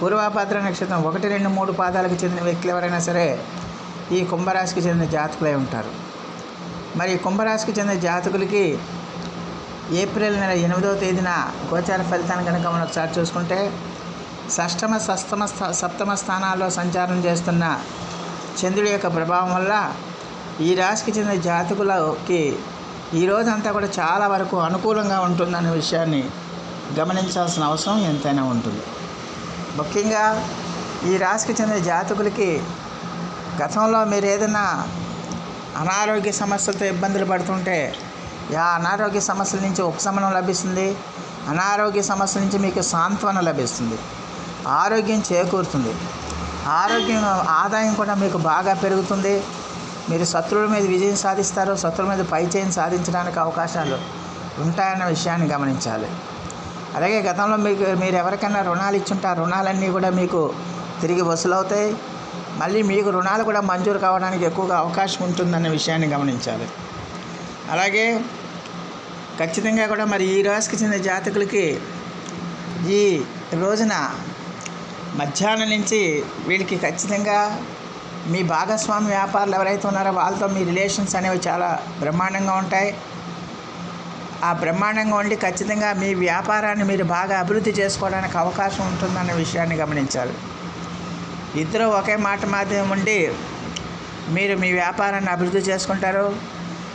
పూర్వపాత్ర నక్షత్రం ఒకటి రెండు మూడు పాదాలకు చెందిన వ్యక్తులు ఎవరైనా సరే ఈ కుంభరాశికి చెందిన జాతకులై ఉంటారు. మరి కుంభరాశికి చెందిన జాతకులకి ఏప్రిల్ నెల ఎనిమిదవ తేదీన గోచార ఫలితాన్ని కనుక మనం ఒకసారి చూసుకుంటే షష్టమ సప్తమ సప్తమ స్థానాల్లో సంచారం చేస్తున్న చంద్రుడి యొక్క ప్రభావం వల్ల ఈ రాశికి చెందిన జాతకులకి ఈ రోజంతా కూడా చాలా వరకు అనుకూలంగా ఉంటుందనే విషయాన్ని గమనించాల్సిన అవసరం ఎంతైనా ఉంటుంది. ముఖ్యంగా ఈ రాశికి చెందిన జాతకులకి గతంలో మీరు ఏదైనా అనారోగ్య సమస్యలతో ఇబ్బందులు పడుతుంటే ఆ అనారోగ్య సమస్యల నుంచి ఉపశమనం లభిస్తుంది. అనారోగ్య సమస్యల నుంచి మీకు సాంత్వన లభిస్తుంది. ఆరోగ్యం చేకూరుతుంది. ఆరోగ్యం ఆదాయం కూడా మీకు బాగా పెరుగుతుంది. మీరు శత్రువుల మీద విజయం సాధిస్తారు. శత్రువుల మీద పైచేయం సాధించడానికి అవకాశాలు ఉంటాయన్న విషయాన్ని గమనించాలి. అలాగే గతంలో మీకు మీరు ఎవరికైనా రుణాలు ఇచ్చుంటే ఆ రుణాలన్నీ కూడా మీకు తిరిగి వసూలవుతాయి. మళ్ళీ మీకు రుణాలు కూడా మంజూరు కావడానికి ఎక్కువగా అవకాశం ఉంటుందన్న విషయాన్ని గమనించాలి. అలాగే ఖచ్చితంగా కూడా మరి ఈ రాశికి చెందిన జాతకులకి ఈ రోజున మధ్యాహ్నం నుంచి వీళ్ళకి ఖచ్చితంగా మీ భాగస్వామి వ్యాపారులు ఎవరైతే ఉన్నారో వాళ్ళతో మీ రిలేషన్స్ అనేవి చాలా బ్రహ్మాండంగా ఉంటాయి. ఆ బ్రహ్మాండంగా ఉండి ఖచ్చితంగా మీ వ్యాపారాన్ని మీరు బాగా అభివృద్ధి చేసుకోవడానికి అవకాశం ఉంటుందన్న విషయాన్ని గమనించాలి. ఇద్దరు ఒకే మాట మాధ్యమం ఉండి మీరు మీ వ్యాపారాన్ని అభివృద్ధి చేసుకుంటారు.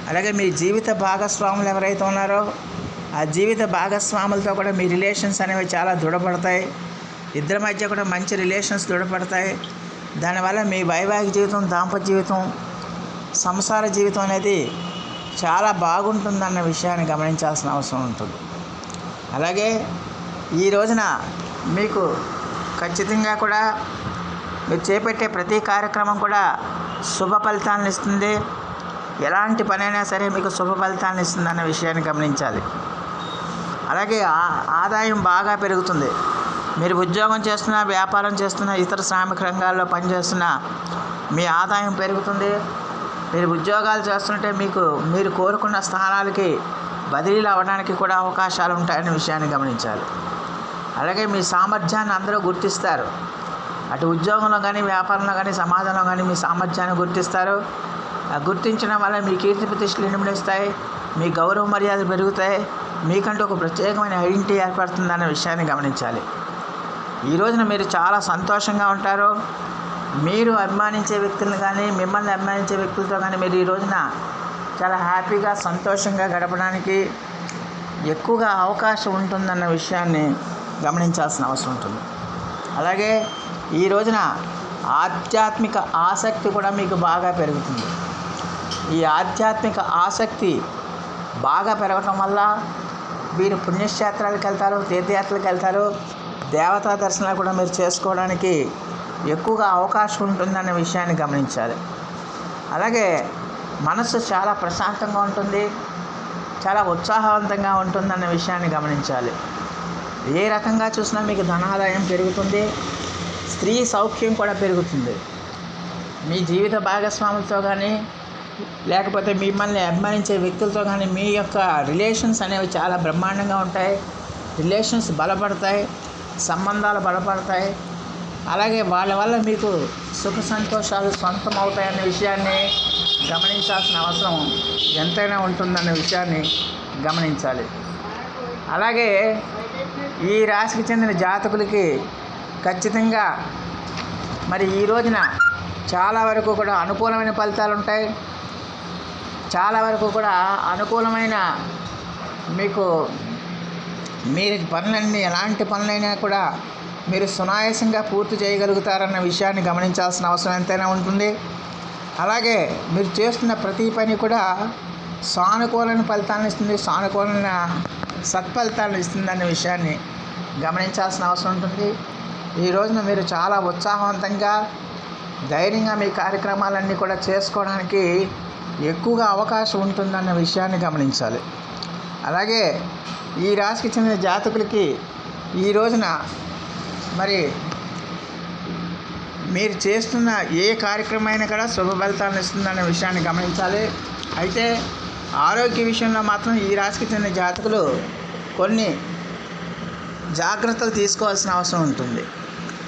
అలాగే మీ జీవిత భాగస్వాములు ఎవరైతే ఉన్నారో ఆ జీవిత భాగస్వాములతో కూడా మీ రిలేషన్స్ అనేవి చాలా దృఢపడతాయి. ఇద్దరి మధ్య కూడా మంచి రిలేషన్స్ దృఢపడతాయి. దానివల్ల మీ వైవాహిక జీవితం దాంపత్య జీవితం సంసార జీవితం అనేది చాలా బాగుంటుందన్న విషయాన్ని గమనించాల్సిన అవసరం ఉంటుంది. అలాగే ఈ రోజున మీకు ఖచ్చితంగా కూడా మీరు చేపట్టే ప్రతి కార్యక్రమం కూడా శుభ ఫలితాలను ఇస్తుంది. ఎలాంటి పనైనా సరే మీకు శుభ ఫలితాలను ఇస్తుంది అన్న విషయాన్ని గమనించాలి. అలాగే ఆ- ఆదాయం బాగా పెరుగుతుంది. మీరు ఉద్యోగం చేస్తున్నా వ్యాపారం చేస్తున్నా ఇతర శ్రామిక రంగాల్లో పనిచేస్తున్నా మీ ఆదాయం పెరుగుతుంది. మీరు ఉద్యోగాలు చేస్తుంటే మీకు మీరు కోరుకున్న స్థానాలకి బదిలీలు అవ్వడానికి కూడా అవకాశాలు ఉంటాయనే విషయాన్ని గమనించాలి. అలాగే మీ సామర్థ్యాన్ని అందరూ గుర్తిస్తారు. అటు ఉద్యోగంలో కానీ వ్యాపారంలో కానీ సమాజంలో కానీ మీ సామర్థ్యాన్ని గుర్తిస్తారు. ఆ గుర్తించడం వల్ల మీ కీర్తి ప్రతిష్టలు నిండిస్తాయి మీ గౌరవ మర్యాదలు పెరుగుతాయి మీకంటూ ఒక ప్రత్యేకమైన ఐడెంటిటీ ఏర్పడుతుందన్న విషయాన్ని గమనించాలి. ఈ రోజున మీరు చాలా సంతోషంగా ఉంటారు. మీరు అభిమానించే వ్యక్తులను కానీ మిమ్మల్ని అభిమానించే వ్యక్తులతో కానీ మీరు ఈ రోజున చాలా హ్యాపీగా సంతోషంగా గడపడానికి ఎక్కువగా అవకాశం ఉంటుందన్న విషయాన్ని గమనించాల్సిన అవసరం ఉంటుంది. అలాగే ఈ రోజున ఆధ్యాత్మిక ఆసక్తి కూడా మీకు బాగా పెరుగుతుంది. ఈ ఆధ్యాత్మిక ఆసక్తి బాగా పెరగటం వల్ల మీరు పుణ్యక్షేత్రాలకు వెళ్తారు తీర్థయాత్రలకు వెళ్తారు దేవతా దర్శనాలు కూడా మీరు చేసుకోవడానికి ఎక్కువగా అవకాశం ఉంటుందన్న విషయాన్ని గమనించాలి. అలాగే మనసు చాలా ప్రశాంతంగా ఉంటుంది చాలా ఉత్సాహవంతంగా ఉంటుందన్న విషయాన్ని గమనించాలి. ఏ రకంగా చూసినా మీకు ధనాదాయం పెరుగుతుంది స్త్రీ సౌఖ్యం కూడా పెరుగుతుంది. మీ జీవిత భాగస్వాములతో కానీ లేకపోతే మిమ్మల్ని అభిమానించే వ్యక్తులతో కానీ మీ యొక్క రిలేషన్స్ అనేవి చాలా బ్రహ్మాండంగా ఉంటాయి. రిలేషన్స్ బలపడతాయి సంబంధాలు బలపడతాయి. అలాగే వాళ్ళ వల్ల మీకు సుఖ సంతోషాలు సొంతం అవుతాయన్న విషయాన్ని గమనించాల్సిన అవసరం ఎంతైనా ఉంటుందన్న విషయాన్ని గమనించాలి. అలాగే ఈ రాశికి చెందిన జాతకులకి ఖచ్చితంగా మరి ఈ రోజున చాలా వరకు కూడా అనుకూలమైన ఫలితాలు ఉంటాయి. చాలా వరకు కూడా అనుకూలమైన మీకు మీరు పనులన్నీ ఎలాంటి పనులైనా కూడా మీరు సునాయాసంగా పూర్తి చేయగలుగుతారన్న విషయాన్ని గమనించాల్సిన అవసరం ఎంతైనా ఉంటుంది. అలాగే మీరు చేస్తున్న ప్రతి పని కూడా సానుకూలమైన ఫలితాలను ఇస్తుంది సానుకూలమైన సత్ఫలితాలను ఇస్తుందన్న విషయాన్ని గమనించాల్సిన అవసరం ఉంటుంది. ఈ రోజున మీరు చాలా ఉత్సాహవంతంగా ధైర్యంగా మీ కార్యక్రమాలన్నీ కూడా చేసుకోవడానికి ఎక్కువగా అవకాశం ఉంటుందన్న విషయాన్ని గమనించాలి. అలాగే ఈ రాశికి చెందిన జాతకులకి ఈ రోజున మరి మీరు చేస్తున్న ఏ కార్యక్రమం అయినా కూడా శుభ ఫలితాలను ఇస్తుందనే విషయాన్ని గమనించాలి. అయితే ఆరోగ్య విషయంలో మాత్రం ఈ రాశికి చెందిన జాతకులు కొన్ని జాగ్రత్తలు తీసుకోవాల్సిన అవసరం ఉంటుంది.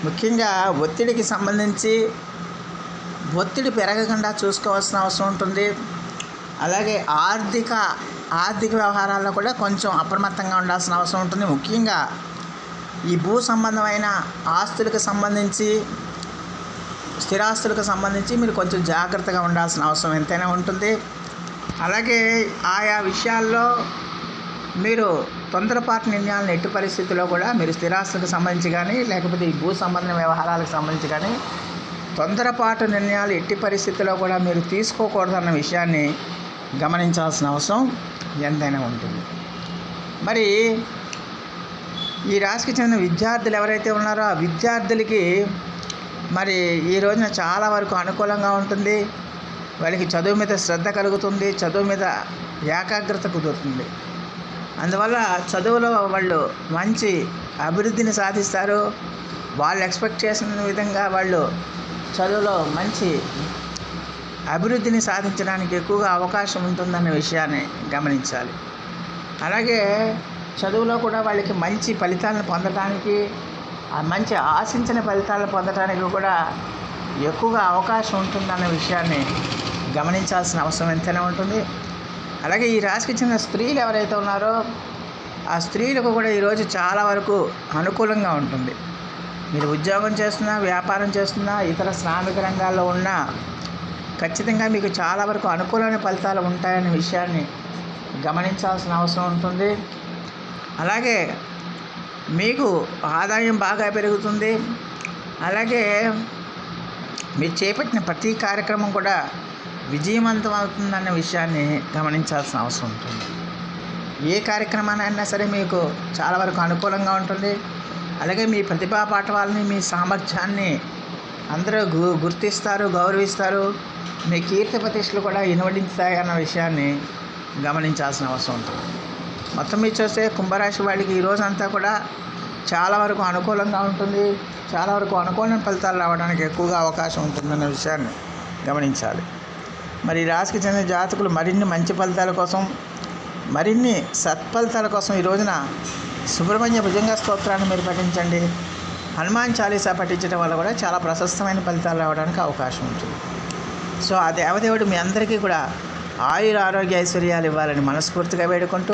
ముఖ్యంగా ఒత్తిడికి సంబంధించి ఒత్తిడి పెరగకుండా చూసుకోవాల్సిన అవసరం ఉంటుంది. అలాగే ఆర్థిక ఆర్థిక వ్యవహారాల్లో కూడా కొంచెం అప్రమత్తంగా ఉండాల్సిన అవసరం ఉంటుంది. ముఖ్యంగా ఈ భూ సంబంధమైన ఆస్తులకు సంబంధించి స్థిరాస్తులకు సంబంధించి మీరు కొంచెం జాగ్రత్తగా ఉండాల్సిన అవసరం ఎంతైనా ఉంటుంది. అలాగే ఆయా విషయాల్లో మీరు తొందరపాటు నిర్ణయాలను ఎట్టి పరిస్థితుల్లో కూడా మీరు స్థిరాస్తులకు సంబంధించి కానీ లేకపోతే ఈ భూ సంబంధ వ్యవహారాలకు సంబంధించి కానీ తొందరపాటు నిర్ణయాలు ఎట్టి పరిస్థితుల్లో కూడా మీరు తీసుకోకూడదన్న విషయాన్ని గమనించాల్సిన అవసరం ఎంతైనా ఉంటుంది. మరి ఈ రాశికి చెందిన విద్యార్థులు ఎవరైతే ఉన్నారో ఆ విద్యార్థులకి మరి ఈ రోజున చాలా వరకు అనుకూలంగా ఉంటుంది. వాళ్ళకి చదువు మీద శ్రద్ధ కలుగుతుంది. చదువు మీద ఏకాగ్రత కుదురుతుంది. అందువల్ల చదువులో వాళ్ళు మంచి అభివృద్ధిని సాధిస్తారు. వాళ్ళు ఎక్స్పెక్ట్ చేసిన విధంగా వాళ్ళు చదువులో మంచి అభివృద్ధిని సాధించడానికి ఎక్కువగా అవకాశం ఉంటుందన్న విషయాన్ని గమనించాలి. అలాగే చదువులో కూడా వాళ్ళకి మంచి ఫలితాలను పొందడానికి మంచి ఆశించిన ఫలితాలను పొందడానికి కూడా ఎక్కువగా అవకాశం ఉంటుందన్న విషయాన్ని గమనించాల్సిన అవసరం ఎంతైనా ఉంటుంది. అలాగే ఈ రాశికి చెందిన స్త్రీలు ఎవరైతే ఉన్నారో ఆ స్త్రీలకు కూడా ఈరోజు చాలా వరకు అనుకూలంగా ఉంటుంది. మీరు ఉద్యోగం చేస్తున్నా వ్యాపారం చేస్తున్నా ఇతర శ్రామిక రంగాల్లో ఉన్నా ఖచ్చితంగా మీకు చాలా వరకు అనుకూలమైన ఫలితాలు ఉంటాయనే విషయాన్ని గమనించాల్సిన అవసరం ఉంటుంది. అలాగే మీకు ఆదాయం బాగా పెరుగుతుంది. అలాగే మీరు చేపట్టిన ప్రతి కార్యక్రమం కూడా విజయవంతం అవుతుందన్న విషయాన్ని గమనించాల్సిన అవసరం ఉంటుంది. ఏ కార్యక్రమానైనా సరే మీకు చాలా వరకు అనుకూలంగా ఉంటుంది. అలాగే మీ ప్రతిభా పాఠవాలని మీ సామర్థ్యాన్ని అందరూ గు గుర్తిస్తారు గౌరవిస్తారు. మీ కీర్తి ప్రతిష్టలు కూడా ఇనువడించుతాయి అన్న విషయాన్ని గమనించాల్సిన అవసరం ఉంటుంది. మొత్తం మీద చూస్తే కుంభరాశి వాళ్ళకి ఈ రోజంతా కూడా చాలా వరకు అనుకూలంగా ఉంటుంది. చాలా వరకు అనుకూలమైన ఫలితాలు రావడానికి ఎక్కువగా అవకాశం ఉంటుందన్న విషయాన్ని గమనించాలి. మరి రాశికి చెందిన జాతకులు మరిన్ని మంచి ఫలితాల కోసం మరిన్ని సత్ఫలితాల కోసం ఈ రోజున సుబ్రహ్మణ్య భుజంగ స్తోత్రాన్ని మీరు పఠించండి. హనుమాన్ చాలీసా పఠించడం వల్ల కూడా చాలా ప్రశస్తమైన ఫలితాలు రావడానికి అవకాశం ఉంటుంది. సో ఆ దేవదేవుడు మీ అందరికీ కూడా ఆయుర ఆరోగ్య ఐశ్వర్యాలు ఇవ్వాలని మనస్ఫూర్తిగా వేడుకుంటూ